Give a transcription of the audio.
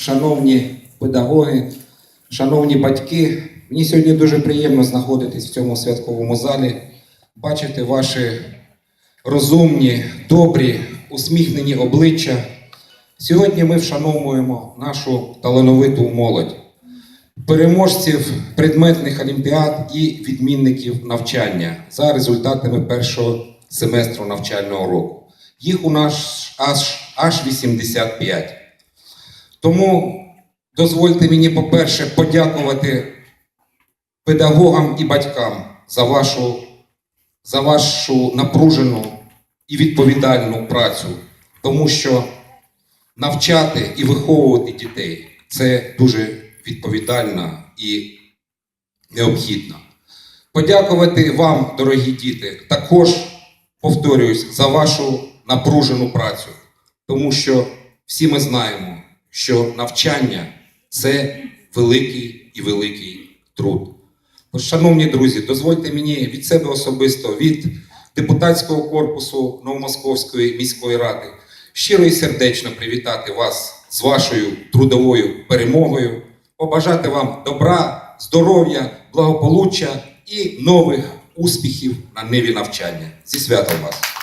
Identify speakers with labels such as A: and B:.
A: шановні педагоги, шановні батьки. Мені сьогодні дуже приємно знаходитись в цьому святковому залі, бачити ваші розумні, добрі, усміхнені обличчя. Сьогодні ми вшановуємо нашу талановиту молодь, переможців предметних олімпіад і відмінників навчання за результатами першого семестру навчального року. Їх у нас аж, аж 85. Тому дозвольте мені, по-перше, подякувати педагогам і батькам за вашу, за вашу напружену і відповідальну працю, тому що навчати і виховувати дітей це дуже відповідально і необхідно. Подякувати вам, дорогі діти, також повторююсь за вашу напружену працю, тому що всі ми знаємо, що навчання це великий і великий труд. Тож, шановні друзі, дозвольте мені від себе особисто, від депутатського корпусу Новомосковської міської ради щиро і сердечно привітати вас з вашою трудовою перемогою, побажати вам добра, здоров'я, благополуччя і нових успіхів на ниві навчання. Зі святом вас!